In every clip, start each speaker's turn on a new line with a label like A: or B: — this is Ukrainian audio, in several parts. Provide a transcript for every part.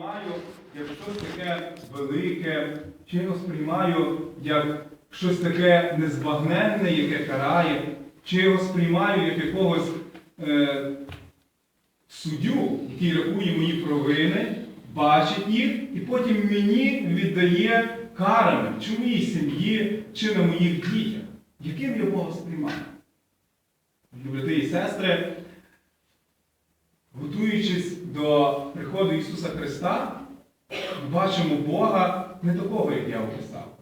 A: сприймаю як щось таке велике, чи його сприймаю як щось таке незбагненне, яке карає, чи його сприймаю як якогось е, суддю, який рахує мої провини, бачить їх і потім мені віддає карами, чи моїй сім'ї, чи на моїх дітях. Яким я Бога сприймаю? Брати і сестри, готуючись приходу Ісуса Христа, ми бачимо Бога не такого, як я описав.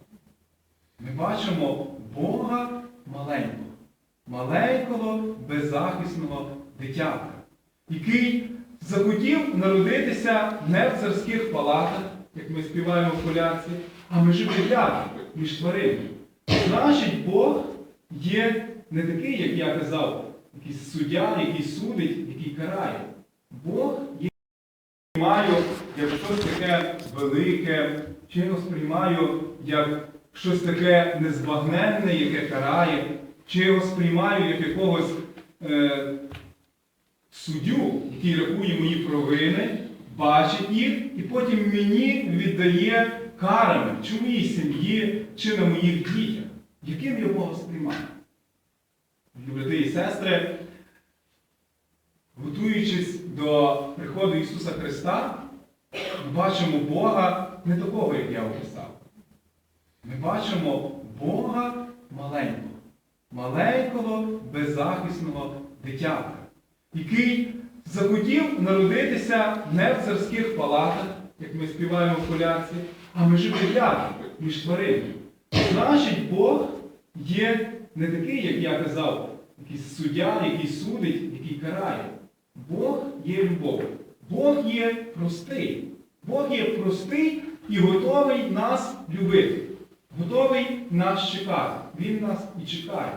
A: Ми бачимо Бога маленького, маленького, беззахисного дитятка, який захотів народитися не в царських палатах, як ми співаємо в коляці, а між рядом, між тваринами. Значить, Бог є не такий, як я казав, якийсь суддя, який судить, який карає. Бог є таке велике, чи його сприймаю як щось таке незбагненне, яке карає, чи його сприймаю як якогось е, суддю, який рахує мої провини, бачить їх і потім мені віддає карами, чи моїй сім'ї, чи на моїх дітях. Яким я Бога сприймаю? Брати і сестри, готуючись до приходу Ісуса Христа, бачимо Бога не такого, як я описав. Ми бачимо Бога маленького, маленького, беззахисного дитятка, який захотів народитися не в царських палатах, як ми співаємо в коляці, а між рядом, між тваринами. Значить, Бог є не такий, як я казав, якийсь суддя, який судить, який карає. Бог є любов. Бог є простий. Бог є простий і готовий нас любити. Готовий нас чекати. Він нас і чекає.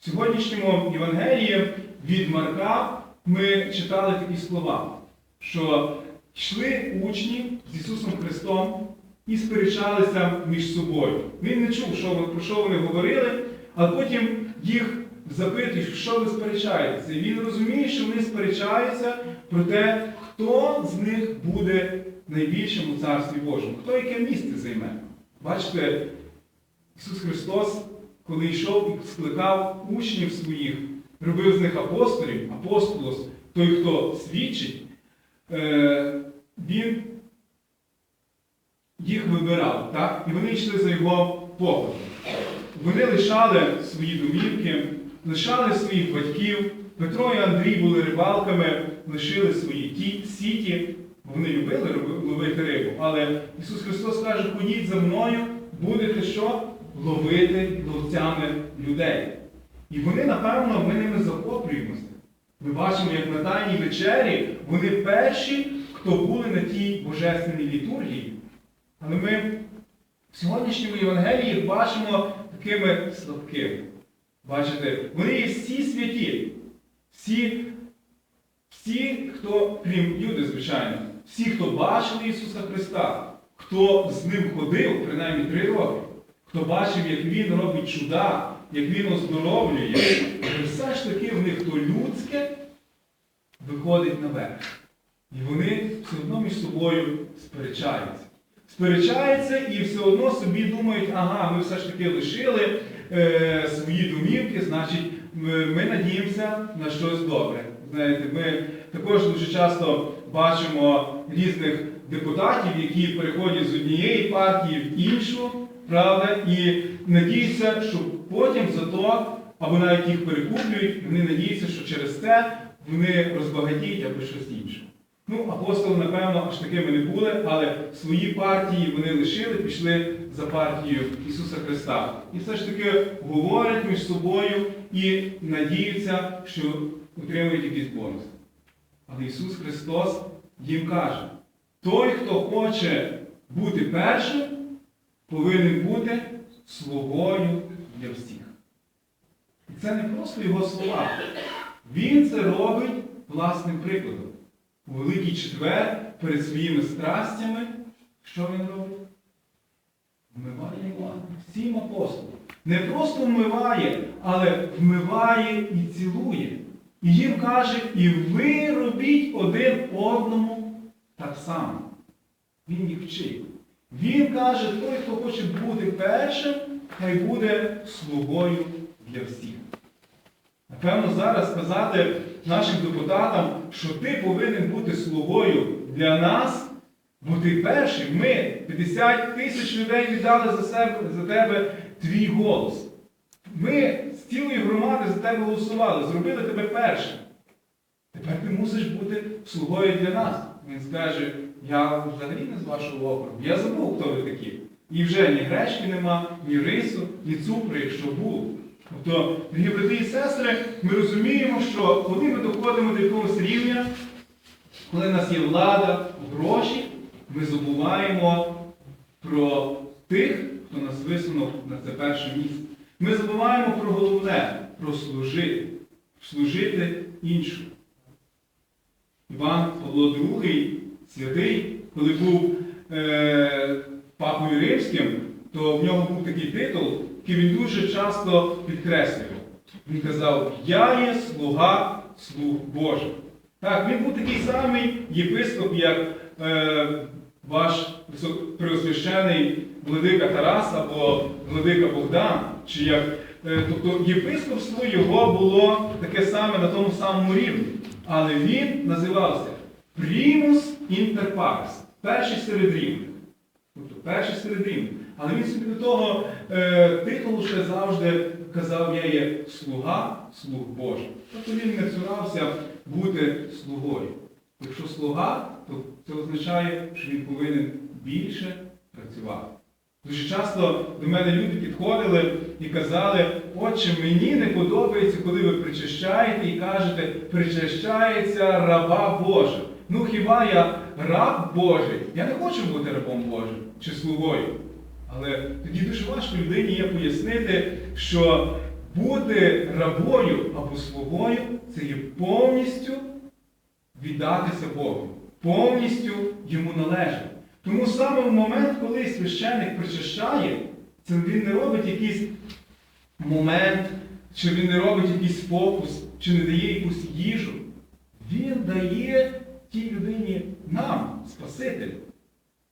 A: В сьогоднішньому Євангелії від Марка ми читали такі слова, що йшли учні з Ісусом Христом і сперечалися між собою. Він не чув, що, про що вони говорили, а потім їх запитують, що ви сперечаєтеся. І він розуміє, що вони сперечаються про те, хто з них буде найбільшим у Царстві Божому, хто яке місце займе. Бачите, Ісус Христос, коли йшов і скликав учнів своїх, робив з них апостолів, апостолос, той, хто свідчить, е, він їх вибирав, так? і вони йшли за його поглядом. Вони лишали свої домівки, лишали своїх батьків. Петро і Андрій були рибалками, лишили свої ті, сіті, вони любили ловити рибу. Але Ісус Христос каже, ходіть за мною, будете що? Ловити ловцями людей. І вони, напевно, ми ними захоплюємося. Ми бачимо, як на Тайній вечері вони перші, хто були на тій божественній літургії. Але ми в сьогоднішньому Євангелії їх бачимо такими слабкими. Бачите, вони є всі святі. Всі, всі, хто, крім Юди, звичайно, всі, хто бачили Ісуса Христа, хто з ним ходив, принаймні три роки, хто бачив, як Він робить чуда, як Він оздоровлює, все ж таки в них то людське виходить наверх. І вони все одно між собою сперечаються. Сперечаються і все одно собі думають, ага, ми все ж таки лишили е, свої домівки, значить, ми надіємося на щось добре. Знаєте, ми також дуже часто бачимо різних депутатів, які переходять з однієї партії в іншу, правда, і надіються, що потім за то, або навіть їх перекуплюють, вони надіються, що через це вони розбагатіють або щось інше. Ну, апостоли, напевно, аж такими не були, але свої партії вони лишили, пішли за партією Ісуса Христа. І все ж таки говорять між собою і надіються, що отримують якийсь бонус. Але Ісус Христос їм каже: той, хто хоче бути першим, повинен бути слугою для всіх. І це не просто його слова. Він це робить власним прикладом. У Великий Четвер перед своїми страстями, що він робить? Вмиває Івана всім апостолам. Не просто вмиває, але вмиває і цілує. І їм каже, і ви робіть один одному так само. Він їх вчить. Він каже, той, хто хоче бути першим, хай буде слугою для всіх. Напевно, зараз сказати нашим депутатам, що ти повинен бути слугою для нас, бо ти перший. Ми 50 тисяч людей віддали за себе за тебе твій голос. Ми з цілої громади за тебе голосували, зробили тебе першим. Тепер ти мусиш бути слугою для нас. Він скаже, я взагалі не з вашого округу, я забув, хто ви такі. І вже ні гречки нема, ні рису, ні цукру, якщо був. Тобто, дорогі брати і сестри, ми розуміємо, що коли ми доходимо до якогось рівня, коли в нас є влада, гроші, ми забуваємо про тих, хто нас висунув на це перше місце. Ми забуваємо про головне, про служити, служити іншому. Іван Павло II, святий, коли був е, папою римським, то в нього був такий титул, який він дуже часто підкреслював. Він казав, я є слуга слуг Божих. Так, він був такий самий єпископ, як е, ваш преосвящений владика Тарас або владика Богдан, чи як, е, тобто єпископство його було таке саме на тому самому рівні. Але він називався Primus inter перший серед рівних. Тобто перший серед рівних. Але він собі до того е, титулу ще завжди казав, я є слуга, слуг Божий. Тобто він не цурався бути слугою. Якщо слуга, то це означає, що він повинен більше працювати. Дуже часто до мене люди підходили і казали, отче, мені не подобається, коли ви причащаєте і кажете, причащається раба Божа. Ну хіба я раб Божий? Я не хочу бути рабом Божим чи слугою. Але тоді дуже важко людині є пояснити, що бути рабою або слугою це є повністю віддатися Богу, повністю йому належати. Тому саме в момент, коли священник причащає, це він не робить якийсь момент, чи він не робить якийсь фокус, чи не дає якусь їжу. Він дає тій людині нам, Спасителю.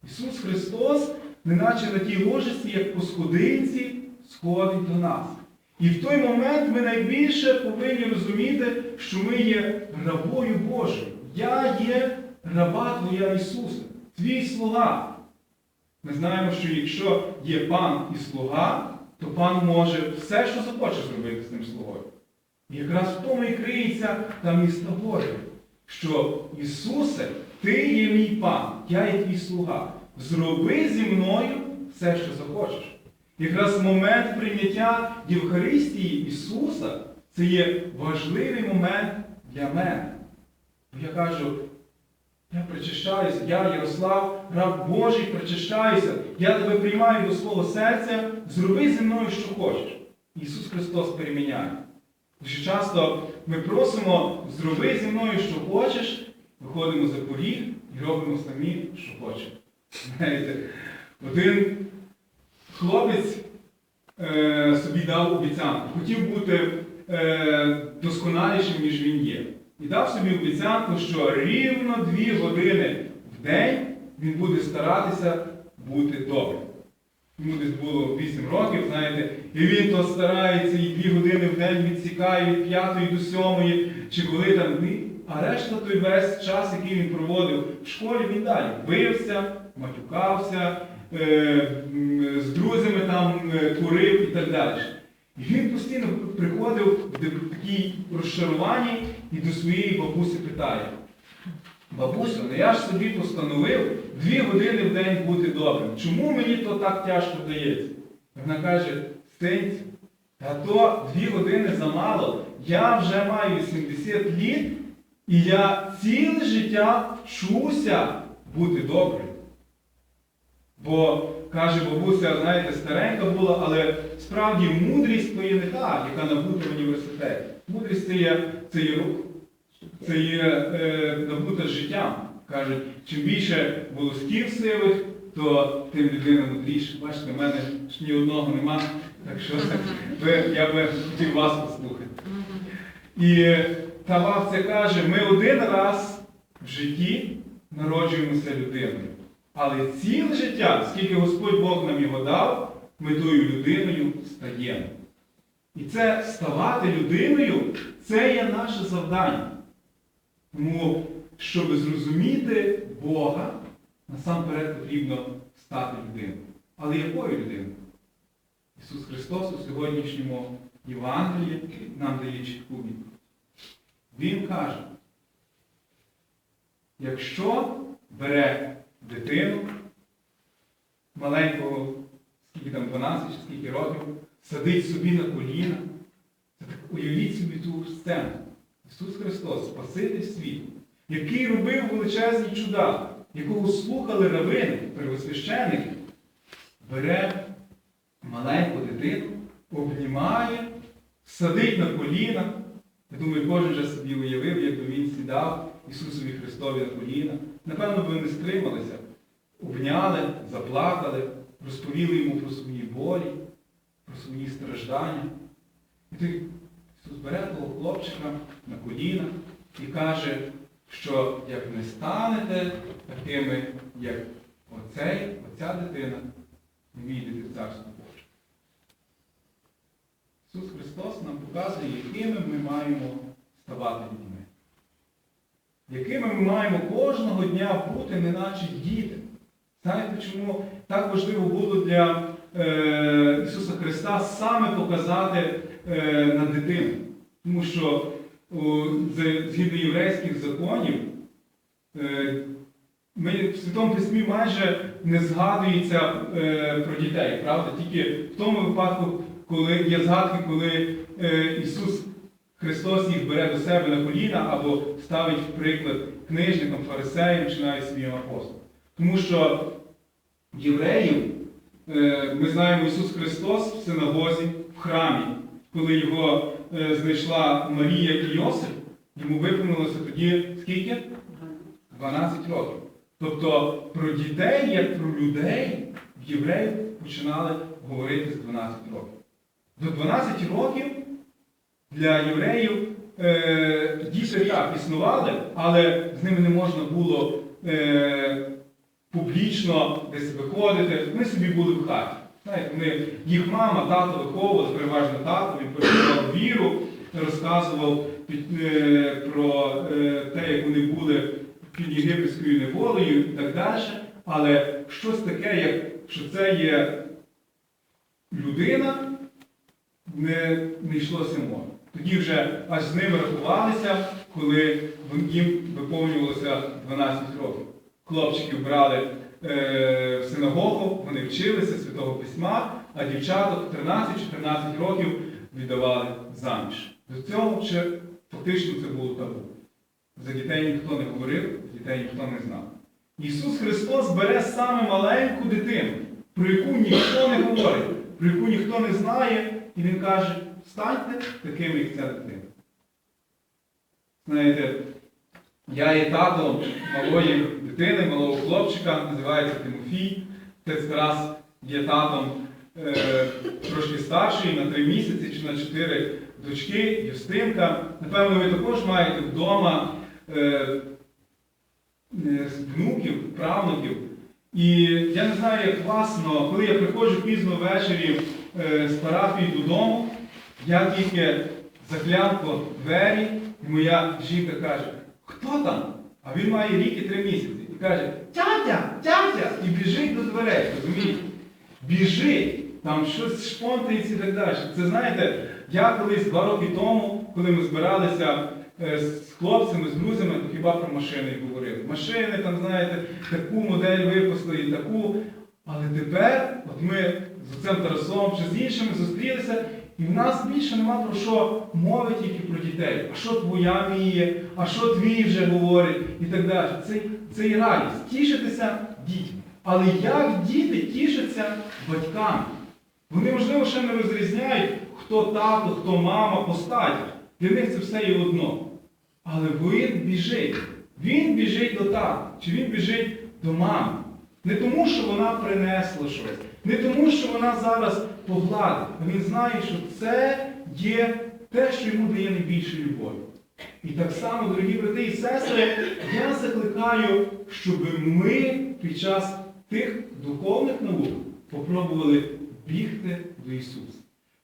A: Ісус Христос, неначе на тій ложиці, як по сходинці, сходить до нас. І в той момент ми найбільше повинні розуміти, що ми є рабою Божою. Я є раба Твоя Ісуса, твій слуга. Ми знаємо, що якщо є пан і слуга, то пан може все, що захоче зробити з ним слугою. І якраз в тому і криється та міста Божа, що Ісусе, Ти є мій пан, я є твій слуга. Зроби зі мною все, що захочеш. Якраз момент прийняття Євхаристії Ісуса це є важливий момент для мене. Бо я кажу, я причащаюся, я, Ярослав, раб Божий, причащаюся, я тебе приймаю до свого серця, зроби зі мною, що хочеш. Ісус Христос переміняє. Дуже часто ми просимо, зроби зі мною, що хочеш, виходимо за поріг і робимо самі, що хочемо. Знаєте, один хлопець е, собі дав обіцянку, хотів бути е, досконалішим, ніж він є. І дав собі обіцянку, що рівно дві години в день він буде старатися бути добрим. Йому десь було 8 років, знаєте, і він то старається і дві години в день відсікає від п'ятої до сьомої, чи коли там, ну, а решта той весь час, який він проводив в школі, він далі бився, матюкався, е, з друзями там е, курив і так далі. І він постійно приходив в такій розчаруванні і до своєї бабусі питає. Бабусю, ну я ж собі постановив дві години в день бути добрим. Чому мені то так тяжко дається? Вона каже, синцю, та то дві години замало. Я вже маю 70 літ, і я ціле життя вчуся бути добрим. Бо, каже бабуся, знаєте, старенька була, але справді мудрість то не та, яка набута в університеті. Мудрість це є, це рух. Це є е, набута життям. Кажуть, чим більше волосків сивих, то тим людина мудріша. Бачите, в мене ж ні одного нема, так що я би хотів вас послухати. І та бабця каже, ми один раз в житті народжуємося людиною. Але ціле життя, скільки Господь Бог нам його дав, ми тою людиною стаємо. І це ставати людиною це є наше завдання. Тому, щоб зрозуміти Бога, насамперед потрібно стати людиною. Але якою людиною? Ісус Христос у сьогоднішньому Євангелії нам дає чітку відповідь. Він каже, якщо бере дитину маленького, скільки там 12 чи скільки років, садить собі на коліна, уявіть собі ту сцену. Ісус Христос, Спаситель світу, який робив величезні чуда, якого слухали равини, первосвященники, бере маленьку дитину, обнімає, садить на коліна. Я думаю, кожен вже собі уявив, як він сідав Ісусові Христові на коліна. Напевно, не стрималися, обняли, заплакали, розповіли йому про свої болі, про свої страждання. І той Ісус бере того хлопчика на коліна і каже, що як не станете такими, як оцей, оця дитина, не війдете в Царство Боже. Ісус Христос нам показує, якими ми маємо ставати людьми. Якими ми маємо кожного дня бути, неначе діти. Знаєте, чому так важливо було для Ісуса Христа саме показати е, на дитину? Тому що згідно єврейських законів, е, ми в Святому Письмі майже не згадується е, про дітей, правда? Тільки в тому випадку, коли є згадки, коли е, Ісус Христос їх бере до себе на коліна або ставить в приклад книжникам, фарисеям чи навіть своїм апостолам. Тому що євреїв е, ми знаємо Ісус Христос в синагозі, в храмі, коли його е, знайшла Марія і Йосип, йому виповнилося тоді скільки? 12 років. Тобто про дітей, як про людей, в євреїв починали говорити з 12 років. До 12 років для євреїв е, діти так існували, але з ними не можна було е, публічно десь виходити. Вони собі були в хаті. Знаєте, вони, їх мама, тато виховували, переважно тато, він передавав віру, розказував е, про е, те, як вони були під єгипетською неволею і так далі. Але щось таке, як що це є людина, не, не йшлося мови. Тоді вже аж з ними рахувалися, коли їм виповнювалося 12 років. Хлопчиків брали е, в синагогу, вони вчилися Святого Письма, а дівчаток 13-14 років віддавали заміж. До цього ще фактично це було табу. За дітей ніхто не говорив, дітей ніхто не знав. Ісус Христос бере саме маленьку дитину, про яку ніхто не говорить, про яку ніхто не знає, і Він каже, станьте такими, як ця дитина. Знаєте, я є татом малої дитини, малого хлопчика, називається Тимофій. Отець Тарас є татом е, трошки старший, на три місяці чи на чотири дочки, Юстинка. Напевно, ви також маєте вдома е, е, внуків, правнуків. І я не знаю, як вас, але коли я приходжу пізно ввечері е, з парафії додому, я тільки заглянку двері, і моя жінка каже, хто там? А він має рік і три місяці. І каже, тятя, тятя! І біжить до дверей, розумієте? Біжить, там щось шпонтається і так далі. Це знаєте, я колись два роки тому, коли ми збиралися е, з хлопцями, з друзями, то хіба про машини й говорили. Машини, там, знаєте, таку модель випустили і таку. Але тепер, от ми з отцем Тарасом чи з іншими зустрілися, і в нас більше нема про що мови тільки про дітей. А що твоя вміє, а що твій вже говорить і так далі. Це, це і радість. Тішитися дітьми. Але як діти тішаться батьками? Вони, можливо, ще не розрізняють, хто тато, хто мама по статі. Для них це все є одно. Але він біжить. Він біжить до тата, чи він біжить до мами. Не тому, що вона принесла щось, не тому, що вона зараз погладить, а він знає, що це є те, що йому дає найбільше любові. І так само, дорогі брати і сестри, я закликаю, щоб ми під час тих духовних наук попробували бігти до Ісуса.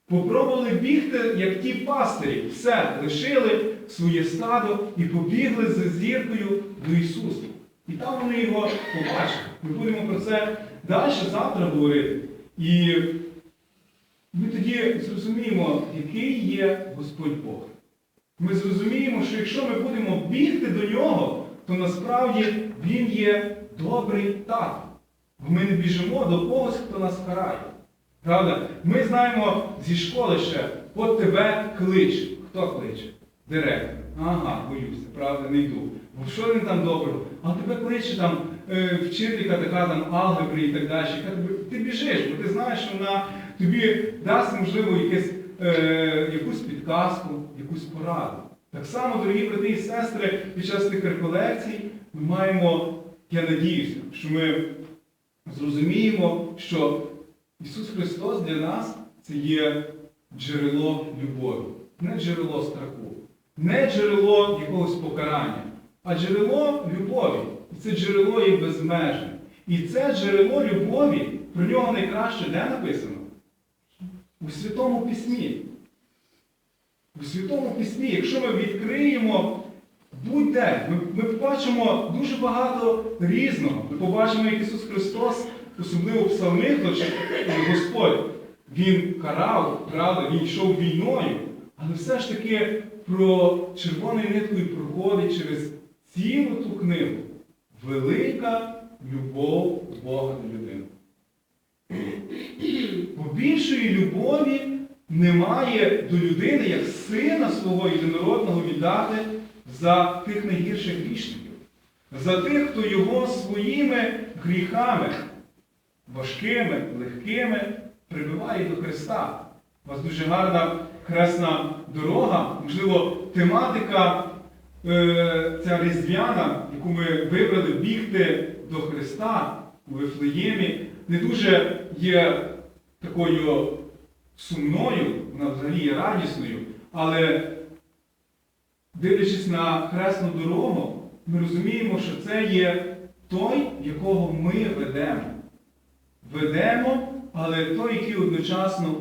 A: Попробували бігти, як ті пастирі. Все, лишили своє стадо і побігли за зіркою до Ісуса. І там вони його побачили. Ми будемо про це далі завтра говорити. І ми тоді зрозуміємо, який є Господь Бог. Ми зрозуміємо, що якщо ми будемо бігти до нього, то насправді Він є добрий тато. Бо ми не біжимо до когось, хто нас карає. Правда? Ми знаємо зі школи ще, от тебе кличе. Хто кличе? Директор. Ага, боюся, правда, не йду. Бо що він там доброго? А тебе кличе там вчителька така там алгебри і так далі. Ти біжиш, бо ти знаєш, що вона тобі дасть, можливо, якесь, е, якусь підказку, якусь пораду. Так само, дорогі брати і сестри, під час тих реколекцій ми маємо, я надіюся, що ми зрозуміємо, що Ісус Христос для нас це є джерело любові, не джерело страху, не джерело якогось покарання, а джерело любові. Це джерело є безмежне. І це джерело любові, про нього найкраще де написано? У Святому Письмі. У Святому Письмі, якщо ми відкриємо будь-де, ми, ми побачимо дуже багато різного. Ми побачимо, як Ісус Христос, особливо псалмих, Господь, Він карав, правда, Він йшов війною, але все ж таки про червоною ниткою проходить через цілу ту книгу. Велика любов Бога до людини. Бо більшої любові немає до людини, як сина свого єдинородного віддати за тих найгірших грішників, за тих, хто його своїми гріхами, важкими, легкими, прибиває до Христа. У вас дуже гарна хресна дорога, можливо, тематика ця різдвяна, яку ми вибрали бігти до Христа у Вифлеємі, не дуже є такою сумною, вона взагалі є радісною, але дивлячись на хресну дорогу, ми розуміємо, що це є той, якого ми ведемо. Ведемо, але той, який одночасно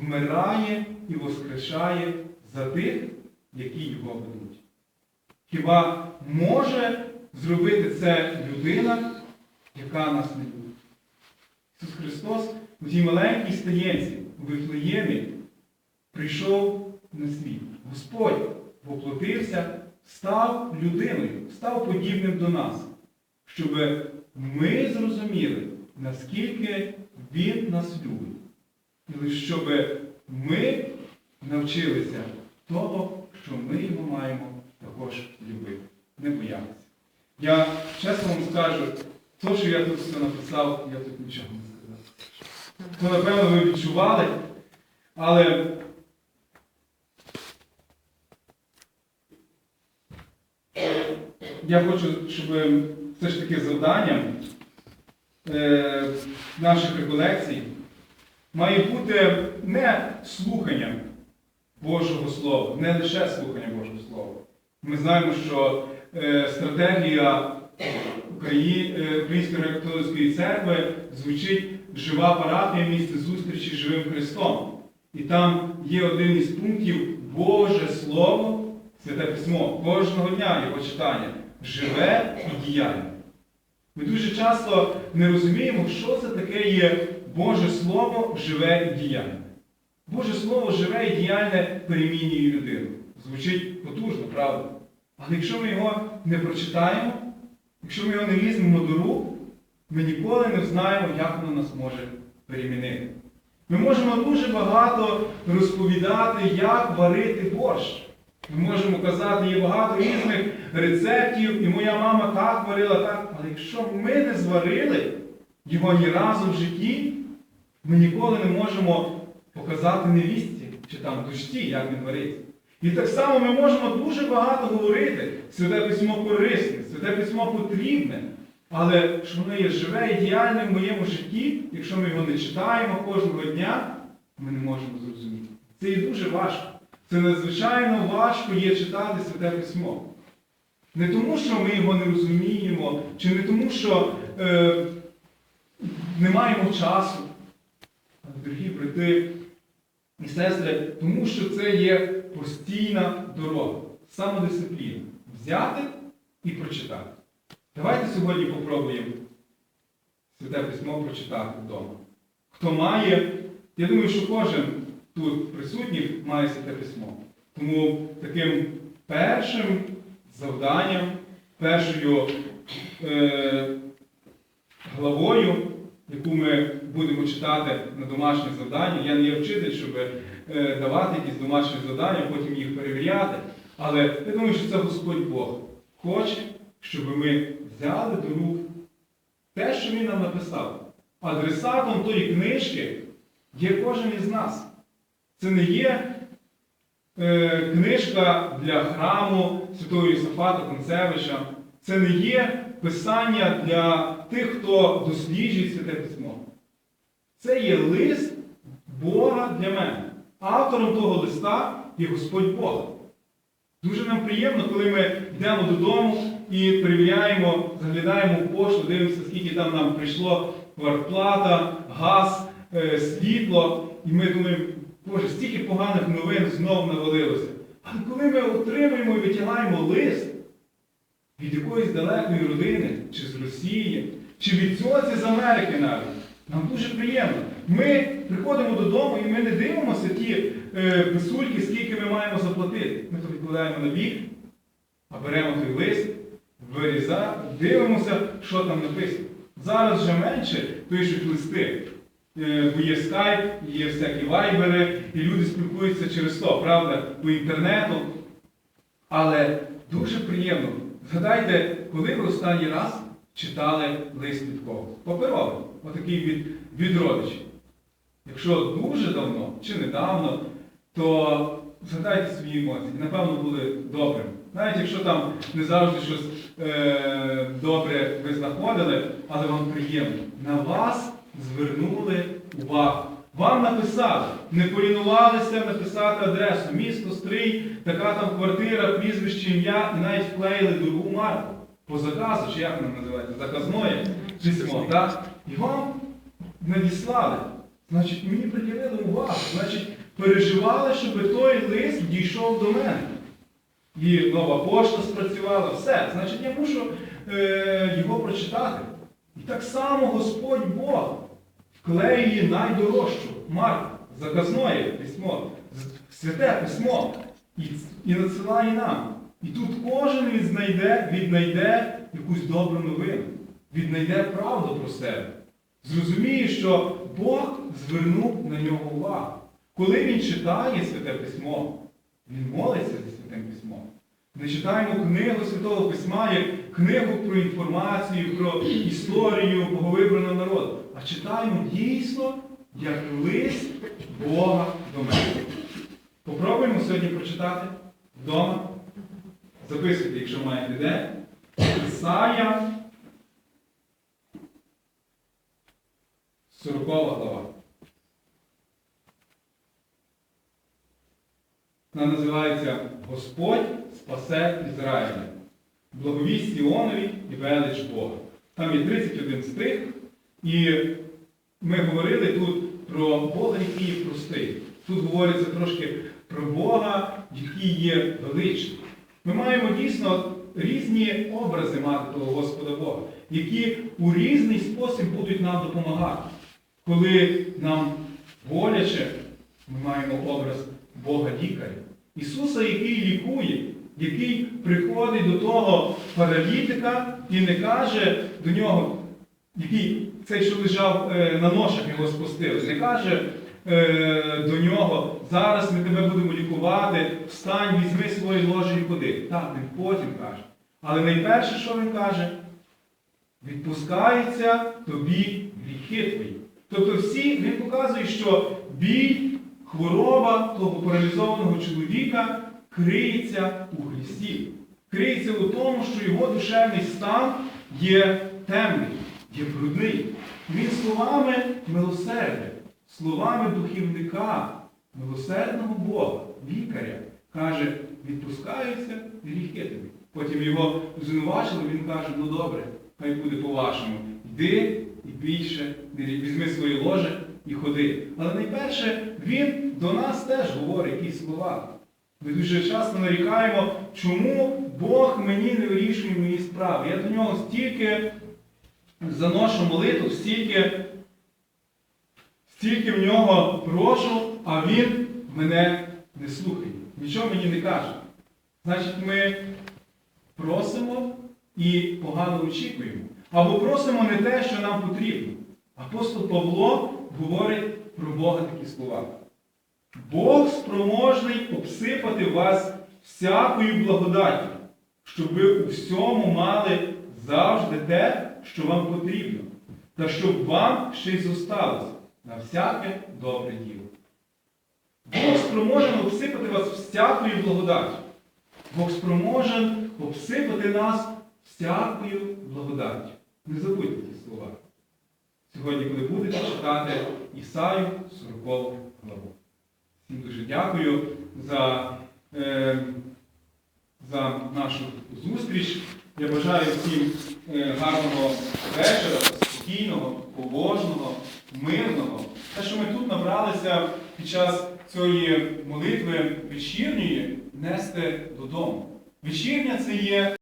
A: вмирає і воскрешає за тих, які його ведуть. Хіба може зробити це людина, яка нас не любить? Ісус Христос у тій маленькій стаєнці у Вифлеємі прийшов на світ. Господь воплотився, став людиною, став подібним до нас, щоб ми зрозуміли, наскільки Він нас любить. І лише щоб ми навчилися того, що ми його маємо також любити, не боятися. Я чесно вам скажу, то, що я тут все написав, я тут нічого не сказав. То, напевно, ви відчували, але я хочу, щоб все ж таки завданням е, наших реколекцій має бути не слухання Божого Слова, не лише слухання Божого Слова. Ми знаємо, що е, стратегія е, Української католицької церкви звучить жива парафія місце зустрічі з живим Христом. І там є один із пунктів Боже Слово, Святе Письмо, кожного дня його читання живе і діяльне. Ми дуже часто не розуміємо, що це таке є Боже Слово живе і діяльне. Боже Слово живе і діяльне перемінює людину. Звучить потужно, правда? Але якщо ми його не прочитаємо, якщо ми його не візьмемо до рук, ми ніколи не знаємо, як воно нас може перемінити. Ми можемо дуже багато розповідати, як варити борщ. Ми можемо казати, є багато різних рецептів, і моя мама так варила, так. Але якщо ми не зварили його ні разу в житті, ми ніколи не можемо показати невістці чи там душті, як він вариться. І так само ми можемо дуже багато говорити. Святе письмо корисне, святе письмо потрібне. Але що воно є живе і діяльне в моєму житті, якщо ми його не читаємо кожного дня, ми не можемо зрозуміти. Це є дуже важко. Це надзвичайно важко є читати Святе Письмо. Не тому, що ми його не розуміємо, чи не тому, що е, не маємо часу. Але, дорогі брати і сестри, тому що це є постійна дорога, самодисципліна. Взяти і прочитати. Давайте сьогодні попробуємо Святе Письмо прочитати вдома. Хто має, я думаю, що кожен тут присутній має Святе Письмо. Тому таким першим завданням, першою е, главою, яку ми будемо читати на домашнє завдання, я не є вчитель, щоб е, давати якісь домашні завдання, потім їх перевіряти. Але я думаю, що це Господь Бог хоче, щоб ми взяли до рук те, що Він нам написав. Адресатом тої книжки є кожен із нас. Це не є е, книжка для храму Святого Єсафата Концевича. Це не є писання для тих, хто досліджує Святе Письмо. Це є лист Бога для мене. Автором того листа є Господь Бог. Дуже нам приємно, коли ми йдемо додому і перевіряємо, заглядаємо в пошту, дивимося, скільки там нам прийшло квартплата, газ, е, світло. І ми думаємо, Боже, стільки поганих новин знову навалилося. Але коли ми отримуємо і витягаємо лист від якоїсь далекої родини, чи з Росії, чи від цього з Америки навіть, нам дуже приємно. Ми приходимо додому і ми не дивимося ті е, писульки, скільки ми маємо заплатити. Ми то відкладаємо на бік, а беремо той лист, вирізаємо, дивимося, що там написано. Зараз вже менше пишуть листи. Е, Бо є скайп, є всякі вайбери, і люди спілкуються через то, правда, по інтернету. Але дуже приємно. Згадайте, коли ви останній раз читали лист від когось? Паперовий, отакий від, від. Якщо дуже давно чи недавно, то згадайте свої емоції. Напевно, були добрими. Навіть якщо там не завжди щось е, добре ви знаходили, але вам приємно. На вас звернули увагу. Вам написали, не полінувалися написати адресу, місто, стрій, така там квартира, прізвище, ім'я, і навіть вклеїли дорогу марку. По заказу, чи як воно називається, заказної письмо, так? Вам надіслали. Значить, мені приділили увагу, значить, переживали, щоб той лист дійшов до мене. І нова пошта спрацювала, все. Значить, я мушу е, його прочитати. І так само Господь Бог вклеює найдорожчу марку, заказное письмо, святе письмо і, і надсилає нам. І тут кожен відзнайде, віднайде якусь добру новину, віднайде правду про себе. Зрозуміє, що Бог звернув на нього увагу. Коли він читає святе письмо, він молиться за святим письмом. Не читаємо книгу Святого Письма як книгу про інформацію, про історію боговибраного народу, а читаємо дійсно як лист Бога до мене. Попробуємо сьогодні прочитати вдома. Записуйте, якщо маєте де. Ісая, 40 глава. Вона називається Господь спасе Ізраїля. Благовість Іонові і велич Бога. Там є 31 стих, і ми говорили тут про Бога, який є простий. Тут говориться трошки про Бога, який є величний. Ми маємо дійсно різні образи мати того Господа Бога, які у різний спосіб будуть нам допомагати. Коли нам боляче, ми маємо образ Бога лікаря. Ісуса, який лікує, який приходить до того паралітика і не каже до нього, який цей, що лежав е, на ношах, його спустили, не каже е, до нього, зараз ми тебе будемо лікувати, встань, візьми свої ложі і ходи. Так, він потім каже. Але найперше, що він каже, відпускаються тобі гріхи твої. Тобто всі, він показує, що біль, хвороба того паралізованого чоловіка криється у Христі. Криється у тому, що його душевний стан є темний, є брудний. Він словами милосердя, словами духівника, милосердного Бога, лікаря, каже, відпускаються гріхи тобі. Потім його звинувачили, він каже, ну добре, хай буде по-вашому. Йди і більше, візьми своє ложе і ходи. Але найперше, він до нас теж говорить якісь слова. Ми дуже часто нарікаємо, чому Бог мені не вирішує мої справи. Я до нього стільки заношу молитву, стільки, стільки в нього прошу, а він мене не слухає. Нічого мені не каже. Значить, ми просимо і погано очікуємо. Або просимо не те, що нам потрібно. Апостол Павло говорить про Бога такі слова. Бог спроможний обсипати вас всякою благодаттю, щоб ви у всьому мали завжди те, що вам потрібно, та щоб вам ще й зосталося на всяке добре діло. Бог спроможен обсипати вас всякою благодаттю. Бог спроможен обсипати нас всякою благодаттю. Не забудьте ті слова. Сьогодні, коли будете читати Ісаю 40 главу. Всім дуже дякую за, е, за нашу зустріч. Я бажаю всім е, гарного вечора, спокійного, побожного, мирного. Те, що ми тут набралися під час цієї молитви вечірньої, нести додому. Вечірня це є